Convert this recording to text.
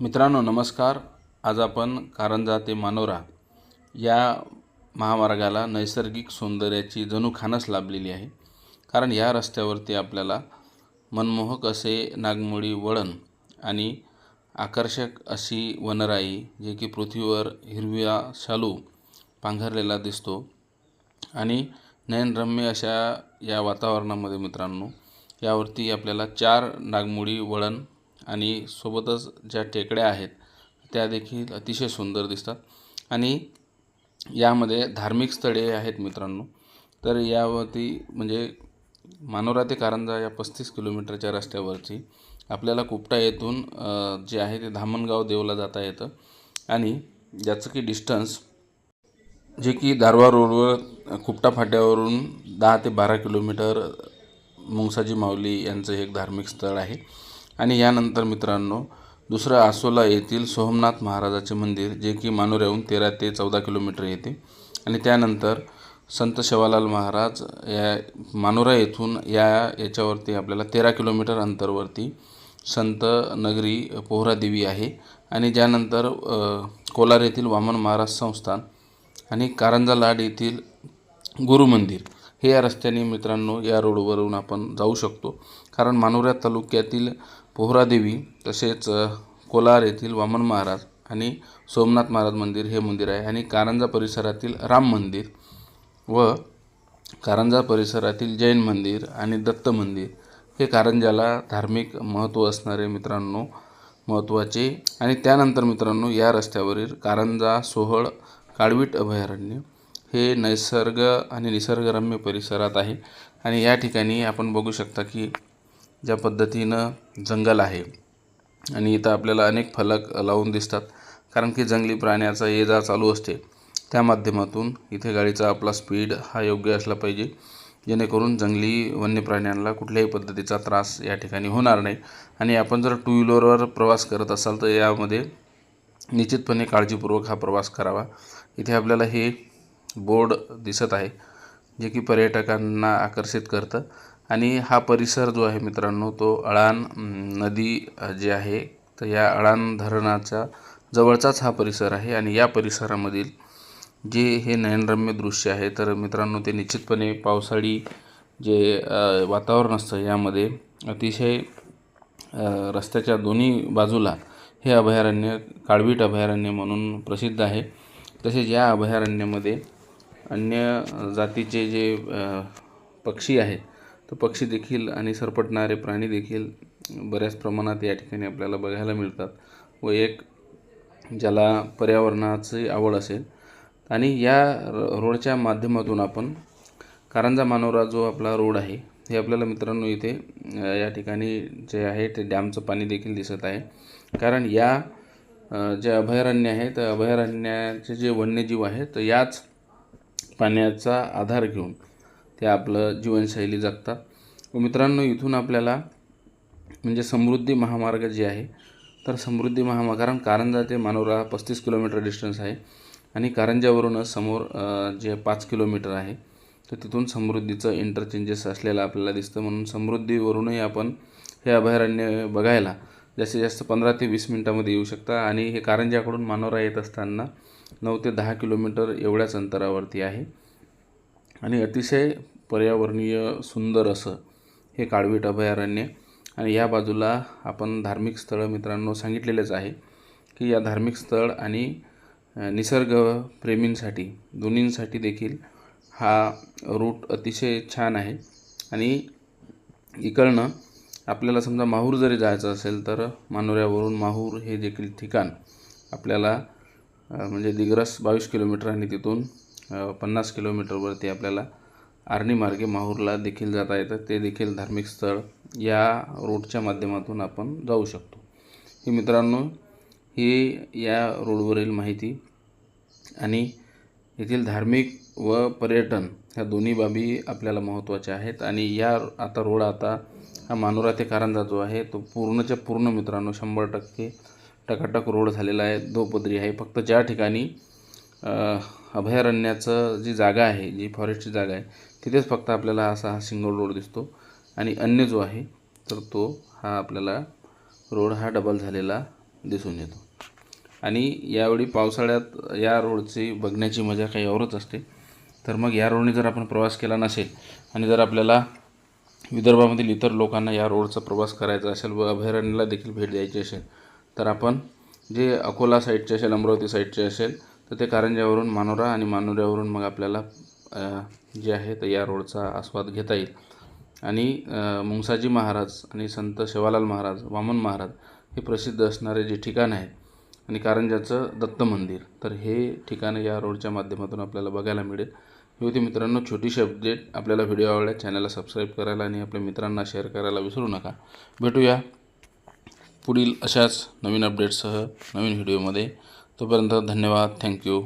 मित्रांनो नमस्कार. आज आपण कारंजा ते मानोरा या महामार्गाला नैसर्गिक सौंदर्याची जणू खानच लाभलेली आहे. कारण या रस्त्यावरती आपल्याला मनमोहक असे नागमोडी वळण आणि आकर्षक अशी वनराई जे की पृथ्वीवर हिरव्या शालू पांघरलेला दिसतो आणि नयनरम्य अशा या वातावरणामध्ये मित्रांनो यावरती आपल्याला चार नागमोडी वळण आणि सोबतच ज्या टेकड्या आहेत त्या देखील अतिशय सुंदर दिसतात. आणि यामध्ये धार्मिक स्थळे आहेत मित्रांनो. तर यावरती म्हणजे मानोरा ते कारंजा या पस्तीस किलोमीटरच्या रस्त्यावरची आपल्याला कुपटा येथून जे आहे ते धामणगाव देवला जाता येतं. आणि ज्याचं की डिस्टन्स जे की दारवा रोडवर कुपटा फाट्यावरून दहा ते बारा किलोमीटर मुंगसाजी माऊली यांचं एक धार्मिक स्थळ आहे. आणि यानंतर मित्रांनो दुसरं आसोला येथील सोमनाथ महाराजाचे मंदिर जे की मानोऱ्याहून तेरा ते चौदा किलोमीटर येते. आणि त्यानंतर संत शेवालाल महाराज या मानोरा येथून या याच्यावरती आपल्याला तेरा किलोमीटर अंतरवरती संत नगरी पोहरादेवी आहे. आणि ज्यानंतर कोलार येथील वामन महाराज संस्थान आणि कारंजा लाड येथील गुरु मंदिर. हे या रस्त्याने मित्रांनो या रोडवरून आपण जाऊ शकतो. कारण मानोऱ्या तालुक्यातील पोहरादेवी तसेच कोलार येथील वामन महाराज आणि सोमनाथ महाराज मंदिर हे मंदिर आहे आणि कारंजा परिसरातील राम मंदिर व कारंजा परिसरातील जैन मंदिर आणि दत्त मंदिर हे कारंजाला धार्मिक महत्त्व असणारे मित्रांनो महत्त्वाचे. आणि त्यानंतर मित्रांनो या रस्त्यावरील कारंजा सोहळ काळवीट अभयारण्य हे नैसर्ग आणि निसर्गरम्य परिसरात आहे. आणि या ठिकाणी आपण बघू शकता की ज्या पद्धतीनं जंगल आहे. आणि इथं आपल्याला अनेक फलक लावून दिसतात. कारण की जंगली प्राण्याचा ये जा चालू असते. त्या माध्यमातून इथे गाडीचा आपला स्पीड हा योग्य असला पाहिजे. जेणेकरून जंगली वन्य प्राण्यांना कुठल्याही पद्धतीचा त्रास या ठिकाणी होणार नाही. आणि आपण जर टू व्हीलरवर प्रवास करत असाल तर यामध्ये निश्चितपणे काळजीपूर्वक हा प्रवास करावा. इथे आपल्याला हे बोर्ड दिसत आहे जे की पर्यटकांना आकर्षित करतं. आणि हा परिसर जो आहे मित्रांनो तो अळान नदी जी जे आहे तर या अळान धरणाचा जवळचाच हा परिसर आहे. आणि या परिसरामधील जे हे नयनरम्य दृश्य आहे तर मित्रांनो ते निश्चितपणे पावसाळी जे वातावरण असतं यामध्ये अतिशय रस्त्याच्या दोन्ही बाजूला हे अभयारण्य काळवीट अभयारण्य म्हणून प्रसिद्ध आहे. तसेच या अभयारण्यामध्ये अन्य जातीचे जे पक्षी आहेत तर पक्षी देखील आणि सरपटणारे प्राणी देखील बऱ्याच प्रमाणात या ठिकाणी आपल्याला बघायला मिळतात व एक ज्याला पर्यावरणाची आवड असेल. आणि या रोडच्या माध्यमातून आपण कारंजा मानोरा जो आपला रोड आहे हे आपल्याला मित्रांनो इथे या ठिकाणी जे आहे ते डॅमचं पाणी देखील दिसत आहे. कारण या जे अभयारण्य आहे तर अभयारण्याचे जे वन्यजीव आहेत तर याच पाण्याचा आधार घेऊन ते आपलं जीवनशैली जगतात. व मित्रांनो इथून आपल्याला म्हणजे समृद्धी महामार्ग जे आहे तर समृद्धी महामार्ग कारण कारंजा ते मानोरा पस्तीस किलोमीटर डिस्टन्स आहे आणि कारंजावरूनच समोर जे पाच किलोमीटर आहे तर तिथून समृद्धीचं इंटरचेंजेस असलेलं आपल्याला दिसतं. म्हणून समृद्धीवरूनही आपण हे अभयारण्य बघायला जास्तीत जास्त पंधरा ते वीस मिनटामध्ये येऊ शकता. आणि हे कारंजाकडून मानोरा येत असताना नऊ ते दहा किलोमीटर एवढ्याच अंतरावरती आहे. आणि अतिशय पर्यावरणीय सुंदर असं हे काळवीट अभयारण्य. आणि या बाजूला आपण धार्मिक स्थळं मित्रांनो सांगितलेलेच आहे की या धार्मिक स्थळ आणि निसर्गप्रेमींसाठी दोन्हींसाठी देखील हा रूट अतिशय छान आहे. आणि इकडनं आपल्याला समजा माहूर जरी जायचं असेल तर मानोऱ्यावरून माहूर हे देखील ठिकाण आपल्याला म्हणजे दिग्रस बावीस किलोमीटर आणि तिथून पन्नास किलोमीटरवरती आपल्याला आर्णी मार्गे माहूरला देखील जाता येतं. ते देखील धार्मिक स्थळ या रोडच्या माध्यमातून आपण जाऊ शकतो. ही मित्रांनो ही या रोडवरील माहिती आणि येथील धार्मिक व पर्यटन ह्या दोन्ही बाबी आपल्याला महत्त्वाच्या आहेत. आणि या आता रोड आता हा मानोरा ते कारंजा जो आहे तो पूर्णच्या पूर्ण मित्रांनो शंभर टक्के टकाटक रोड झालेला आहे दोपदरी आहे. फक्त ज्या ठिकाणी अभयारण्याचं जी जागा आहे जी फॉरेस्टची जागा आहे तिथेच फक्त आपल्याला असा हा सिंगल रोड दिसतो. आणि अन्य जो आहे तर तो हा आपल्याला रोड हा डबल झालेला दिसून येतो. आणि यावेळी पावसाळ्यात या रोडची बघण्याची मजा काही औरच असते. तर मग या रोडने जर आपण प्रवास केला नसेल आणि जर आपल्याला विदर्भामधील इतर लोकांना या रोडचा प्रवास करायचा असेल व अभयारण्याला देखील भेट द्यायची असेल तर आपण जे अकोला साईडचे असेल अमरावती साईडचे असेल तर ते कारंजावरून मानोरा आणि मानोऱ्यावरून मग आपल्याला जे आहे तर या रोडचा आस्वाद घेता येईल. आणि मुंगसाजी महाराज आणि संत शेवालाल महाराज वामन महाराज हे प्रसिद्ध असणारे जे ठिकाण आहे आणि कारंजाचं दत्त मंदिर तर हे ठिकाणं या रोडच्या माध्यमातून आपल्याला बघायला मिळेल. ही होती मित्रांनो छोटीशी अपडेट. आपल्याला व्हिडिओ आवडल्या चॅनलला सबस्क्राईब करायला आणि आपल्या मित्रांना शेअर करायला विसरू नका. भेटूया. पुढील अशाच नवीन अपडेट्ससह नवीन व्हिडिओमध्ये तोपर्यंत धन्यवाद. थँक्यू